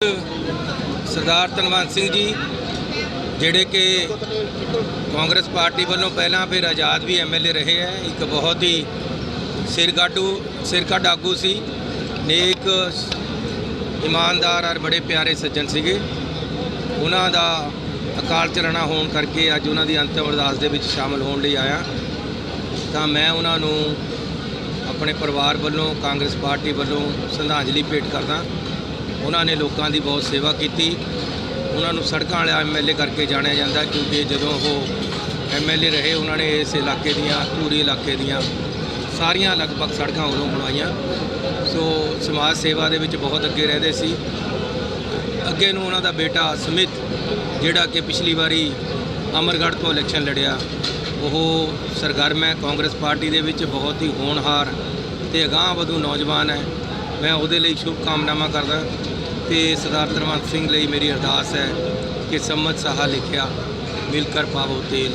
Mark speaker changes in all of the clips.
Speaker 1: ਸਰਦਾਰ ਧਨਵੰਤ ਸਿੰਘ ਜੀ, ਜਿਹੜੇ ਕਿ ਕਾਂਗਰਸ ਪਾਰਟੀ ਵੱਲੋਂ ਪਹਿਲਾਂ ਫਿਰ ਆਜ਼ਾਦ ਵੀ ਐਮਐਲਏ ਰਹੇ ਹੈ, ਇੱਕ ਬਹੁਤ ਹੀ ਸਿਰਗਾਡੂ ਸਿਰਕੱਢ ਆਗੂ ਸੀ, ਨੇਕ ਇਮਾਨਦਾਰ ਔਰ ਬੜੇ ਪਿਆਰੇ ਸੱਜਣ ਸੀਗੇ। ਉਹਨਾਂ ਦਾ ਅਕਾਲ ਚਰਣਾ ਹੋਣ ਕਰਕੇ ਅੱਜ ਉਹਨਾਂ ਦੀ ਅੰਤਿਮ ਅਰਦਾਸ ਦੇ ਵਿੱਚ ਸ਼ਾਮਲ ਹੋਣ ਲਈ ਆਇਆ। ਤਾਂ ਮੈਂ ਉਹਨਾਂ ਨੂੰ ਆਪਣੇ ਪਰਿਵਾਰ ਵੱਲੋਂ, ਕਾਂਗਰਸ ਪਾਰਟੀ ਵੱਲੋਂ ਸ਼ਰਧਾਂਜਲੀ ਭੇਟ ਕਰਦਾ। ਉਹਨਾਂ ਨੇ ਲੋਕਾਂ ਦੀ ਬਹੁਤ ਸੇਵਾ ਕੀਤੀ। ਉਹਨਾਂ ਨੂੰ ਸੜਕਾਂ ਵਾਲਾ ਐਮਐਲਏ ਕਰਕੇ ਜਾਣਿਆ ਜਾਂਦਾ ਕਿਉਂਕਿ ਜਦੋਂ ਉਹ ਐਮਐਲਏ ਰਹੇ, ਉਹਨਾਂ ਨੇ ਇਸ ਇਲਾਕੇ ਦੀਆਂ, ਧੂਰੀ ਇਲਾਕੇ ਦੀਆਂ ਸਾਰੀਆਂ ਲਗਭਗ ਸੜਕਾਂ ਉਦੋਂ ਬਣਾਈਆਂ ਸੋ ਸਮਾਜ ਸੇਵਾ ਦੇ ਵਿੱਚ ਬਹੁਤ ਅੱਗੇ ਰਹਿੰਦੇ ਸੀ। ਅੱਗੇ ਨੂੰ ਉਹਨਾਂ ਦਾ ਬੇਟਾ ਸੁਮਿਤ ਜਿਹੜਾ ਕਿ ਪਿਛਲੀ ਵਾਰੀ ਅਮਰਗੜ੍ਹ ਤੋਂ ਇਲੈਕਸ਼ਨ ਲੜਿਆ, ਉਹ ਸਰਗਰਮ ਹੈ। ਕਾਂਗਰਸ ਪਾਰਟੀ ਦੇ ਵਿੱਚ ਬਹੁਤ ਹੀ ਹੋਣਹਾਰ ਤੇ ਅਗਾਂਹ ਵਧੂ ਨੌਜਵਾਨ ਹੈ। ਮੈਂ ਉਹਦੇ ਲਈ ਸ਼ੁਭ ਕਾਮਨਾਵਾਂ ਕਰਦਾ। ਤੇ ਸਰਦਾਰ ਧਰਮਵੰਤ ਸਿੰਘ ਲਈ ਮੇਰੀ ਅਰਦਾਸ ਹੈ ਕਿ ਸੰਮਤ ਸਾਹਾ ਲਿਖਿਆ ਮਿਲ ਕਰ ਪਾਵੋ ਤੇਲ।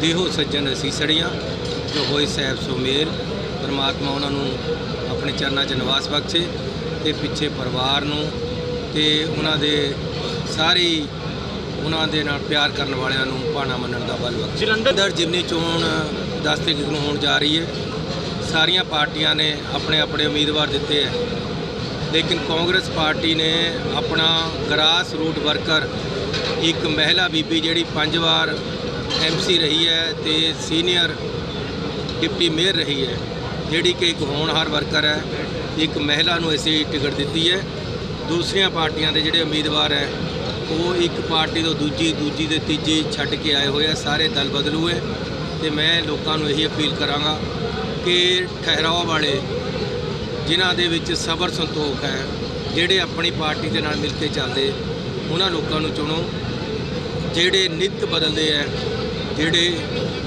Speaker 1: ਦੇਹੋ ਸੱਜਣ ਅਸੀਂ ਸੜੀਆਂ ਜੋ ਹੋਏ ਸਹਿਬ ਸੋ ਪਰਮਾਤਮਾ ਉਹਨਾਂ ਨੂੰ ਆਪਣੇ ਚਰਨਾਂ 'ਚ ਨਿਵਾਸ ਬਖਸ਼ੇ ਤੇ ਪਿੱਛੇ ਪਰਿਵਾਰ ਨੂੰ ਤੇ ਉਹਨਾਂ ਦੇ ਸਾਰੀ ਉਹਨਾਂ ਦੇ ਨਾਲ ਪਿਆਰ ਕਰਨ ਵਾਲਿਆਂ ਨੂੰ ਭਾਣਾ ਮੰਨਣ ਦਾ ਬਲ ਬਖਸ਼ੇ। ਜਲੰਧਰ ਜਿਮਨੀ ਚੋਣ 10 ਤਰੀਕ ਨੂੰ ਹੋਣ ਜਾ ਰਹੀ ਹੈ ਸਾਰੀਆਂ ਪਾਰਟੀਆਂ ਨੇ ਆਪਣੇ ਆਪਣੇ ਉਮੀਦਵਾਰ ਦਿੱਤੇ ਹੈ। ਲੇਕਿਨ ਕਾਂਗਰਸ ਪਾਰਟੀ ਨੇ ਆਪਣਾ ਗਰਾਸ ਰੂਟ ਵਰਕਰ ਇੱਕ ਮਹਿਲਾ ਬੀਬੀ ਜਿਹੜੀ ਪੰਜ ਵਾਰ ਐਮਸੀ ਰਹੀ ਹੈ ਤੇ ਸੀਨੀਅਰ ਡਿਪਟੀ ਮੇਅਰ ਰਹੀ ਹੈ, ਜਿਹੜੀ ਕਿ ਇੱਕ ਹੋਣਹਾਰ ਵਰਕਰ ਹੈ, ਇੱਕ ਮਹਿਲਾ ਨੂੰ ਅਸੀਂ ਟਿਕਟ ਦਿੱਤੀ ਹੈ। ਦੂਸਰੀਆਂ ਪਾਰਟੀਆਂ ਦੇ ਜਿਹੜੇ ਉਮੀਦਵਾਰ ਹੈ, ਉਹ ਇੱਕ ਪਾਰਟੀ ਤੋਂ ਦੂਜੀ ਦੂਜੀ ਤੇ ਤੀਜੀ ਛੱਡ ਕੇ ਆਏ ਹੋਏ ਆ, ਸਾਰੇ ਦਲ ਬਦਲੂ ਹੈ ਤੇ ਮੈਂ ਲੋਕਾਂ ਨੂੰ ਇਹੀ ਅਪੀਲ ਕਰਾਂਗਾ ਕਿ ਠਹਿਰਾਓ ਵਾਲੇ ਜਿਨ੍ਹਾਂ ਦੇ ਵਿੱਚ ਸਬਰ ਸੰਤੋਖ ਹੈ, ਜਿਹੜੇ ਆਪਣੀ ਪਾਰਟੀ ਦੇ ਨਾਲ ਮਿਲ ਕੇ ਚੱਲਦੇ, ਉਹਨਾਂ ਲੋਕਾਂ ਨੂੰ ਚੁਣੋ। ਜਿਹੜੇ ਨਿਤ ਬਦਲਦੇ ਹੈ, ਜਿਹੜੇ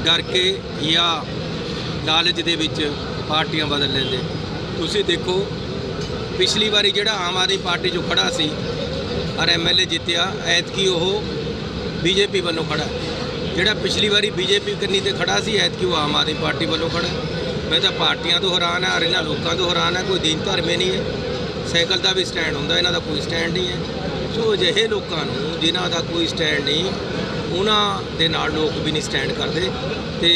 Speaker 1: ਡਰ ਕੇ ਜਾਂ ਲਾਲਚ ਦੇ ਵਿੱਚ ਪਾਰਟੀਆਂ ਬਦਲ ਲੈਂਦੇ। ਤੁਸੀਂ ਦੇਖੋ, ਪਿਛਲੀ ਵਾਰੀ ਜਿਹੜਾ ਆਮ ਆਦਮੀ ਪਾਰਟੀ 'ਚੋਂ ਖੜਾ ਸੀ, ਔਰ ਐਮਐਲਏ ਜਿੱਤਿਆ, ਐਤਕੀ ਉਹ ਬੀਜੇਪੀ ਵੱਲੋਂ ਖੜਾ ਜਿਹੜਾ ਪਿਛਲੀ ਵਾਰੀ ਬੀਜੇਪੀ ਕੰਨੀ ਤੇ ਖੜਾ ਸੀ, ਐਤਕੀ ਉਹ ਆਮ ਆਦਮੀ ਪਾਰਟੀ ਵੱਲੋਂ ਖੜਾ ਮੈਂ ਤਾਂ ਪਾਰਟੀਆਂ ਤੋਂ ਹੈਰਾਨ ਹਾਂ ਔਰ ਇਹਨਾਂ ਲੋਕਾਂ ਤੋਂ ਹੈਰਾਨ ਹਾਂ ਕੋਈ ਦੀਨ ਧਰਮੇ ਨਹੀਂ ਹੈ। ਸਾਈਕਲ ਦਾ ਵੀ ਸਟੈਂਡ ਹੁੰਦਾ ਇਹਨਾਂ ਦਾ ਕੋਈ ਸਟੈਂਡ ਨਹੀਂ ਹੈ। ਸੋ ਅਜਿਹੇ ਲੋਕਾਂ ਨੂੰ ਜਿਨ੍ਹਾਂ ਦਾ ਕੋਈ ਸਟੈਂਡ ਨਹੀਂ ਉਹਨਾਂ ਦੇ ਨਾਲ ਲੋਕ ਵੀ ਨਹੀਂ ਸਟੈਂਡ ਕਰਦੇ ਤੇ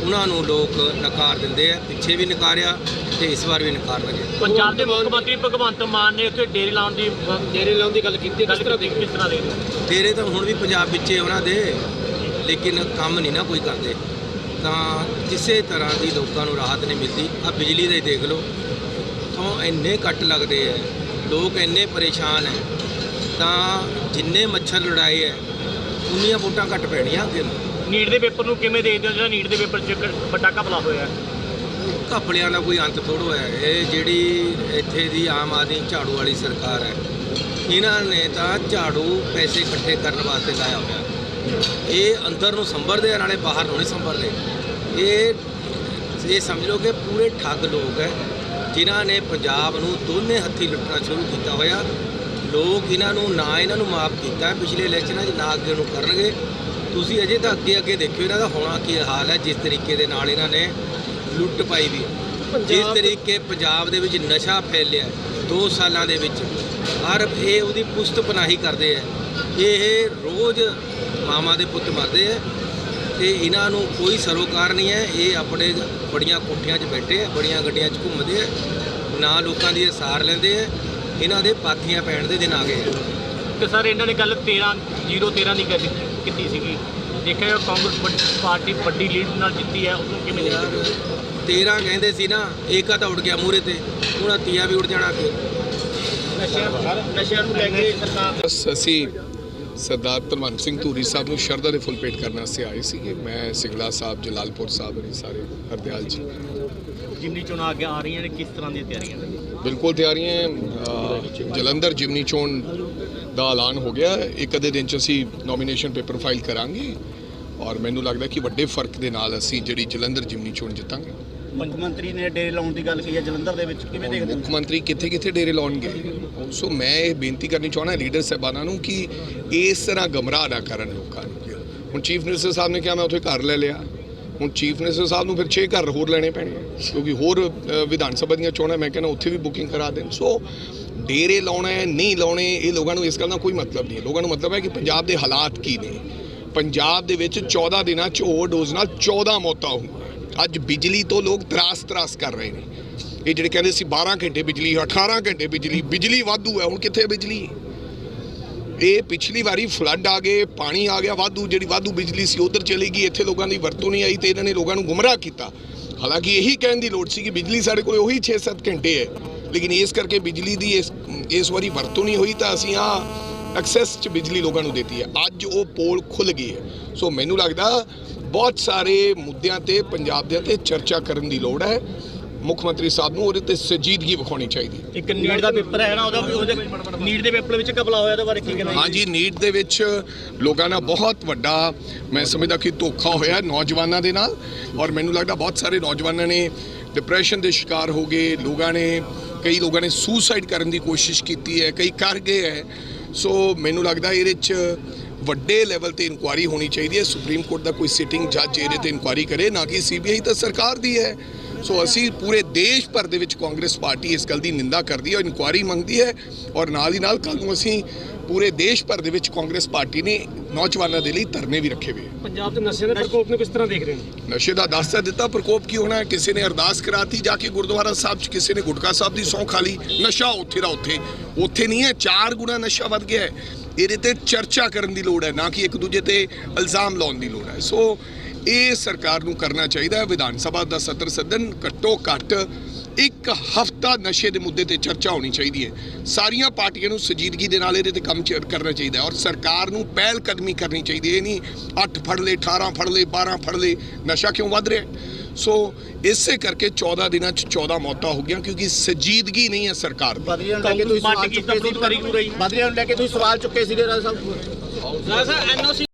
Speaker 1: ਉਹਨਾਂ ਨੂੰ ਲੋਕ ਨਕਾਰ ਦਿੰਦੇ ਆ ਪਿੱਛੇ ਵੀ ਨਕਾਰਿਆ ਤੇ ਇਸ ਵਾਰ ਵੀ ਨਕਾਰਨਗੇ
Speaker 2: ਪੰਜਾਬ ਦੇ ਮੁੱਖ ਮੰਤਰੀ ਭਗਵੰਤ ਮਾਨ ਨੇ ਉੱਥੇ ਡੇਰੇ ਲਾਉਣ ਦੀ
Speaker 3: ਡੇਰੇ ਲਾਉਣ ਦੀ ਗੱਲ ਕੀਤੀ
Speaker 2: ਗੱਲ ਕੀਤੀ ਕਿਸ ਤਰ੍ਹਾਂ ਦੇ
Speaker 1: ਤੇਰੇ ਤਾਂ ਹੁਣ ਵੀ ਪੰਜਾਬ ਵਿੱਚ ਹੀ ਉਹਨਾਂ ਦੇ ਲੇਕਿਨ ਕੰਮ ਨਹੀਂ ਨਾ ਕੋਈ ਕਰਦੇ। ਤਾਂ ਕਿਸੇ ਤਰ੍ਹਾਂ ਦੀ ਲੋਕਾਂ ਨੂੰ ਰਾਹਤ ਨਹੀਂ ਮਿਲਦੀ। ਆ ਬਿਜਲੀ ਦਾ ਦੇਖ ਲਓ। ਤੋਂ ਇੰਨੇ ਕੱਟ ਲੱਗਦੇ ਐ। ਲੋਕ ਇੰਨੇ ਪਰੇਸ਼ਾਨ ਐ। ਤਾਂ ਜਿੰਨੇ ਮੱਛਰ ਲੜਾਏ ਐ ਉਨੀਆਂ ਵੋਟਾਂ ਘੱਟ ਪੈਣੀਆਂ ਅੱਗੇ ਨੂੰ।
Speaker 2: ਨੀਟ ਦੇ ਪੇਪਰ ਨੂੰ ਕਿਵੇਂ ਦੇਖਦੇ ਹੋ ਜਿਹੜਾ ਨੀਟ ਦੇ ਪੇਪਰ 'ਚ ਪਟਾਕਾ ਬਲਾ ਹੋਇਆ?
Speaker 1: ਘਪਲਿਆਂ ਦਾ ਕੋਈ ਅੰਤ ਥੋੜੋ ਹੈ। ਇਹ ਜਿਹੜੀ ਇੱਥੇ ਦੀ ਆਮ ਆਦਮੀ ਝਾੜੂ ਵਾਲੀ ਸਰਕਾਰ ਹੈ ਇਹਨਾਂ ਨੇ ਤਾਂ ਝਾੜੂ ਪੈਸੇ ਇਕੱਠੇ ਕਰਨ ਵਾਸਤੇ ਲਾਇਆ ਹੋਇਆ। ਇਹ ਅੰਦਰ ਨੂੰ ਸੰਭਰਦੇ ਆ ਨਾਲੇ ਬਾਹਰ ਨੂੰ ਨਹੀਂ ਸੰਭਰਦੇ। ਇਹ ਇਹ ਸਮਝ ਲਓ ਕਿ ਪੂਰੇ ਠੱਗ ਲੋਕ ਹੈ ਜਿਨ੍ਹਾਂ ਨੇ ਪੰਜਾਬ ਨੂੰ ਦੋਨੇ ਹੱਥੀ ਲੁੱਟਣਾ ਸ਼ੁਰੂ ਕੀਤਾ ਹੋਇਆ। ਲੋਕ ਇਹਨਾਂ ਨੂੰ ਨਾ ਇਹਨਾਂ ਨੂੰ ਮਾਫ ਕੀਤਾ ਪਿਛਲੇ ਇਲੈਕਸ਼ਨਾਂ 'ਚ ਨਾ ਅੱਗੇ ਨੂੰ ਕਰਨਗੇ। ਤੁਸੀਂ ਅਜੇ ਤਾਂ ਅੱਗੇ ਅੱਗੇ ਦੇਖਿਓ ਇਹਨਾਂ ਦਾ ਹੋਣਾ ਕੀ ਹਾਲ ਹੈ ਜਿਸ ਤਰੀਕੇ ਦੇ ਨਾਲ ਇਹਨਾਂ ਨੇ ਲੁੱਟ ਪਾਈ ਵੀ। ਜਿਸ ਤਰੀਕੇ ਪੰਜਾਬ ਦੇ ਵਿੱਚ ਨਸ਼ਾ ਫੈਲਿਆ 2 ਸਾਲਾਂ ਦੇ ਵਿੱਚ। ਹਰ ਇਹ ਉਹਦੀ ਪੁਸਤ ਪਨਾਹੀ ਕਰਦੇ ਆ। ਇਹ ਰੋਜ਼ ਮਾਮਾ ਦੇ ਪੁੱਤ ਮਰਦੇ ਆ ਤੇ ਇਹਨਾਂ ਨੂੰ ਕੋਈ ਸਰੋਕਾਰ ਨਹੀਂ ਹੈ। ਇਹ ਆਪਣੇ ਬੜੀਆਂ ਕੋਠੀਆਂ 'ਚ ਬੈਠੇ ਆ ਬੜੀਆਂ ਗੱਡੀਆਂ 'ਚ ਘੁੰਮਦੇ ਆ ਨਾ ਲੋਕਾਂ ਦੀ ਸਾਰ ਲੈਂਦੇ ਆ। ਇਹਨਾਂ ਦੇ ਪਾਥੀਆਂ ਪੈਣ ਦੇ ਦਿਨ ਆ ਗਏ
Speaker 2: ਕਿ ਸਰ ਇਹਨਾਂ ਨੇ ਗੱਲ 13 013 ਦੀ ਗੱਲ ਕੀਤੀ ਸੀਗੀ। ਦੇਖਿਆ ਕਾਂਗਰਸ ਪਾਰਟੀ ਵੱਡੀ ਲੀਡ ਨਾਲ ਜਿੱਤੀ ਹੈ ਉਸਨੂੰ ਕਿਵੇਂ ਦੇਖਦੇ ਹੋ?
Speaker 1: 13 ਕਹਿੰਦੇ ਸੀ ਨਾ ਏਕਾ ਤਾਂ ਉੱਡ ਗਿਆ ਮੂਰੇ ਤੇ ਹੁਣ ਤੀਆ ਵੀ ਉੱਡ ਜਾਣਾ ਅੱਗੇ।
Speaker 2: ਨਸ਼ਿਆਂ ਨਸ਼ਿਆਂ ਨੂੰ ਲੈ ਕੇ ਸਰਕਾਰ
Speaker 4: ਬਸ ਅਸੀਂ ਸਰਦਾਰ ਧਨਵੰਤ ਸਿੰਘ ਧੂਰੀ ਸਾਹਿਬ ਨੂੰ ਸ਼ਰਧਾ ਦੇ ਫੁੱਲ ਭੇਟ ਕਰਨ ਵਾਸਤੇ ਆਏ ਸੀਗੇ। ਮੈਂ ਸਿੰਗਲਾ ਸਾਹਿਬ ਜਲਾਲਪੁਰ ਸਾਹਿਬ ਨੇ ਸਾਰੇ ਹਰਦਿਆਲ ਜੀ।
Speaker 2: ਜਿਮਨੀ ਚੋਣਾਂ ਅੱਗੇ ਆ ਰਹੀਆਂ ਨੇ ਕਿਸ ਤਰ੍ਹਾਂ ਦੀਆਂ ਤਿਆਰੀਆਂ ਨੇ?
Speaker 4: ਬਿਲਕੁਲ ਤਿਆਰੀਆਂ ਜਲੰਧਰ ਜਿਮਨੀ ਚੋਣ ਦਾ ਐਲਾਨ ਹੋ ਗਿਆ। ਇੱਕ ਅੱਧੇ ਦਿਨ ਚ ਅਸੀਂ ਨੋਮੀਨੇਸ਼ਨ ਪੇਪਰ ਫਾਈਲ ਕਰਾਂਗੇ ਔਰ ਮੈਨੂੰ ਲੱਗਦਾ ਕਿ ਵੱਡੇ ਫ਼ਰਕ ਦੇ ਨਾਲ ਅਸੀਂ ਜਿਹੜੀ ਜਲੰਧਰ ਜਿਮਨੀ ਚੋਣ ਜਿੱਤਾਂਗੇ।
Speaker 3: ਮੁੱਖ ਮੰਤਰੀ ਨੇ ਡੇਰੇ ਲਾਉਣ ਦੀ ਗੱਲ ਕਹੀ ਹੈ ਜਲੰਧਰ ਦੇ ਵਿੱਚ। ਕਿਵੇਂ ਦੇਖਦੇ ਹੋ?
Speaker 4: ਮੁੱਖ ਮੰਤਰੀ ਕਿੱਥੇ ਕਿੱਥੇ ਡੇਰੇ ਲਾਉਣਗੇ? ਸੋ ਮੈਂ ਇਹ ਬੇਨਤੀ ਕਰਨੀ ਚਾਹੁੰਦਾ ਲੀਡਰ ਸਾਹਿਬਾਨਾਂ ਨੂੰ ਕਿ ਇਸ ਤਰ੍ਹਾਂ ਗਮਰਾਹ ਨਾ ਕਰਨ ਲੋਕਾਂ ਨੂੰ। ਹੁਣ ਚੀਫ ਮਿਨਿਸਟਰ ਸਾਹਿਬ ਨੇ ਕਿਹਾ ਮੈਂ ਉੱਥੇ ਘਰ ਲੈ ਲਿਆ। ਹੁਣ ਚੀਫ ਮਿਨਿਸਟਰ ਸਾਹਿਬ ਨੂੰ ਫਿਰ 6 ਘਰ ਹੋਰ ਲੈਣੇ ਪੈਣੇ ਕਿਉਂਕਿ ਹੋਰ ਵਿਧਾਨ ਸਭਾ ਦੀਆਂ ਚੋਣਾਂ ਮੈਂ ਕਹਿੰਦਾ ਉੱਥੇ ਵੀ ਬੁਕਿੰਗ ਕਰਾ ਦੇਣ। ਸੋ ਡੇਰੇ ਲਾਉਣਾ ਹੈ, ਨਹੀਂ ਲਾਉਣੇ, ਇਹ ਲੋਕਾਂ ਨੂੰ ਇਸ ਗੱਲ ਦਾ ਕੋਈ ਮਤਲਬ ਨਹੀਂ ਹੈ। ਲੋਕਾਂ ਨੂੰ ਮਤਲਬ ਹੈ ਕਿ ਪੰਜਾਬ ਦੇ ਹਾਲਾਤ ਕੀ ਨੇ? ਪੰਜਾਬ ਦੇ ਵਿੱਚ 14 ਦਿਨਾਂ 'ਚ ਓਵਰਡੋਜ਼ ਨਾਲ 14 ਮੌਤਾਂ ਹੋਈਆਂ। ਅੱਜ ਬਿਜਲੀ ਤੋਂ ਲੋਕ ਤਰਾਸ ਤਰਾਸ ਕਰ ਰਹੇ ਨੇ। ਇਹ ਜਿਹੜੇ ਕਹਿੰਦੇ ਸੀ 12 ਘੰਟੇ ਬਿਜਲੀ 18 ਘੰਟੇ ਬਿਜਲੀ ਬਿਜਲੀ ਵਾਧੂ ਹੈ, ਹੁਣ ਕਿੱਥੇ ਬਿਜਲੀ? ਇਹ ਪਿਛਲੀ ਵਾਰੀ ਫਲੱਡ ਆ ਗਏ, ਪਾਣੀ ਆ ਗਿਆ, ਵਾਧੂ, ਜਿਹੜੀ ਵਾਧੂ ਬਿਜਲੀ ਸੀ ਉਧਰ ਚਲੀ ਗਈ, ਇੱਥੇ ਲੋਕਾਂ ਦੀ ਵਰਤੋਂ ਨਹੀਂ ਆਈ ਤੇ ਇਹਨਾਂ ਨੇ ਲੋਕਾਂ ਨੂੰ ਗੁੰਮਰਾਹ ਕੀਤਾ। ਹਾਲਾਂਕਿ ਇਹੀ ਕਹਿਣ ਦੀ ਲੋੜ ਸੀ ਕਿ ਬਿਜਲੀ ਸਾਡੇ ਕੋਲ ਉਹੀ 6-7 ਘੰਟੇ ਹੈ, ਲੇਕਿਨ ਇਸ ਕਰਕੇ ਬਿਜਲੀ ਦੀ ਇਸ ਇਸ ਵਾਰੀ ਵਰਤੋਂ ਨਹੀਂ ਹੋਈ ਤਾਂ ਅਸੀਂ ਆ ਐਕਸੈਸ ਚ ਬਿਜਲੀ ਲੋਕਾਂ ਨੂੰ ਦਿੱਤੀ ਹੈ। ਅੱਜ ਉਹ ਪੋਲ ਖੁੱਲ ਗਈ ਹੈ। ਸੋ ਮੈਨੂੰ ਲੱਗਦਾ ਬਹੁਤ ਸਾਰੇ ਮੁੱਦਿਆਂ ਤੇ ਪੰਜਾਬ ਦੇ ਤੇ ਚਰਚਾ ਕਰਨ ਦੀ ਲੋੜ ਹੈ। ਮੁੱਖ ਮੰਤਰੀ ਸਾਹਿਬ ਨੂੰ ਉਹਦੇ ਤੇ ਸੰਜੀਦਗੀ ਵਿਖਾਉਣੀ ਚਾਹੀਦੀ ਹੈ।
Speaker 3: ਇੱਕ ਨੀਟ ਦਾ ਪੇਪਰ ਹੈ ਨਾ ਉਹਦਾ ਵੀ ਉਹਦੇ ਨੀਟ ਦੇ ਪੇਪਰ ਵਿੱਚ ਘਪਲਾ ਹੋਇਆ ਉਹਦੇ ਬਾਰੇ ਕੀ ਕਹਿਣਾ
Speaker 4: ਹਾਂਜੀ ਨੀਟ ਦੇ ਵਿੱਚ ਲੋਕਾਂ ਨਾਲ ਬਹੁਤ ਵੱਡਾ ਮੈਂ ਸਮਝਦਾ ਕਿ ਧੋਖਾ ਹੋਇਆ ਨੌਜਵਾਨਾਂ ਦੇ ਨਾਲ ਔਰ ਮੈਨੂੰ ਲੱਗਦਾ ਬਹੁਤ ਸਾਰੇ ਨੌਜਵਾਨਾਂ ਨੇ ਡਿਪਰੈਸ਼ਨ ਦੇ ਸ਼ਿਕਾਰ ਹੋ ਗਏ ਲੋਕਾਂ ਨੇ ਕਈ ਲੋਕਾਂ ਨੇ ਸੁਸਾਈਡ ਕਰਨ ਦੀ ਕੋਸ਼ਿਸ਼ ਕੀਤੀ ਹੈ ਕਈ ਕਰ ਗਏ ਹੈ। ਸੋ ਮੈਨੂੰ ਲੱਗਦਾ ਇਹਦੇ 'ਚ ਵੱਡੇ ਲੈਵਲ ਤੇ ਇਨਕੁਆਰੀ ਹੋਣੀ ਚਾਹੀਦੀ ਹੈ। ਸੁਪਰੀਮ ਕੋਰਟ ਦਾ ਕੋਈ ਸਿਟਿੰਗ ਜੱਜ ਇਹਦੇ ਤੇ ਇਨਕੁਆਰੀ ਕਰੇ ਨਾ ਕਿ ਸੀਬੀਆਈ ਤਾਂ ਸਰਕਾਰ ਦੀ ਹੈ। ਸੋ ਅਸੀਂ ਪੂਰੇ ਦੇਸ਼ ਭਰ ਦੇ ਵਿੱਚ ਕਾਂਗਰਸ ਪਾਰਟੀ ਇਸ ਗੱਲ ਦੀ ਨਿੰਦਾ ਕਰਦੀ ਹੈ ਔਰ ਇਨਕੁਆਰੀ ਮੰਗਦੀ ਹੈ ਔਰ ਨਾਲ ਹੀ ਨਾਲ ਕੱਲ੍ਹ ਨੂੰ ਅਸੀਂ ਪੂਰੇ ਦੇਸ਼ ਭਰ ਦੇ ਵਿੱਚ ਕਾਂਗਰਸ ਪਾਰਟੀ ਨੇ ਨੌਜਵਾਨਾਂ ਦੇ ਲਈ ਧਰਨੇ ਵੀ ਰੱਖੇ ਹੋਏ।
Speaker 5: ਪੰਜਾਬ ਦੇ ਨਸ਼ੇ ਦੇ ਪ੍ਰਕੋਪ ਨੂੰ ਕਿਸ ਤਰ੍ਹਾਂ ਦੇਖ ਰਹੇ ਹੋ?
Speaker 4: ਨਸ਼ੇ ਦਾ ਦੱਸਤਾ ਦਿੱਤਾ ਪ੍ਰਕੋਪ ਕੀ ਹੋਣਾ ਹੈ? ਕਿਸੇ ਨੇ ਅਰਦਾਸ ਕਰਾਤੀ ਜਾ ਕੇ ਗੁਰਦੁਆਰਾ ਸਾਹਿਬ 'ਚ ਕਿਸੇ ਨੇ ਗੁਟਕਾ ਸਾਹਿਬ ਦੀ ਸਹੁੰ ਖਾ ਲਈ ਨਸ਼ਾ ਉੱਥੇ ਦਾ ਉੱਥੇ। ਉੱਥੇ ਨਹੀਂ ਹੈ ਚਾਰ ਗੁਣਾ ਨਸ਼ਾ ਵੱਧ ਗਿਆ ਹੈ। ਇਹਦੇ ਤੇ ਚਰਚਾ ਕਰਨ ਦੀ ਲੋੜ ਹੈ, ਨਾ ਕਿ ਇੱਕ ਦੂਜੇ ਤੇ ਇਲਜ਼ਾਮ ਲਾਉਣ ਦੀ ਲੋੜ ਹੈ। ਸੋ ਇਹ ਸਰਕਾਰ ਨੂੰ ਕਰਨਾ ਚਾਹੀਦਾ ਹੈ। ਵਿਧਾਨ ਸਭਾ ਦਾ ਸੱਤਰ ਸਦਨ ਘੱਟੋ ਘੱਟ ਇੱਕ ਹਫਤਾ ਨਸ਼ੇ ਦੇ ਮੁੱਦੇ ਤੇ ਚਰਚਾ ਹੋਣੀ ਚਾਹੀਦੀ ਹੈ। ਸਾਰੀਆਂ ਪਾਰਟੀਆਂ ਨੂੰ ਸੰਜੀਦਗੀ ਦੇ ਨਾਲ ਇਹਦੇ ਤੇ ਕੰਮ ਚ- ਕਰਨਾ ਚਾਹੀਦਾ ਔਰ ਸਰਕਾਰ ਨੂੰ ਪਹਿਲ ਕਦਮੀ ਕਰਨੀ ਚਾਹੀਦੀ ਹੈ। ਇਹ ਨਹੀਂ 8 ਫੜ ਲਏ 18 ਫੜ ਲਏ 12 ਫੜ ਲਏ, ਨਸ਼ਾ ਕਿਉਂ ਵੱਧ ਰਿਹਾ ਸੋ ਇਸੇ ਕਰਕੇ 14 ਦਿਨਾਂ ਚ 14 ਮੌਤਾਂ ਹੋ ਗਈਆਂ ਕਿਉਂਕਿ ਸੰਜੀਦਗੀ ਨਹੀਂ ਹੈ ਸਰਕਾਰ ਦੀ।
Speaker 3: ਬਦਲੀਆਂ ਨੂੰ ਲੈ ਕੇ ਤੁਸੀਂ ਸਵਾਲ ਚੁੱਕੇ ਸੀ ਨੂੰ ਲੈ ਕੇ ਤੁਸੀਂ ਸਵਾਲ ਚੁੱਕੇ ਸੀਗੇ ਰਾਜ ਸਾਹਿਬ
Speaker 2: ਸਰ ਐਨਓਸੀ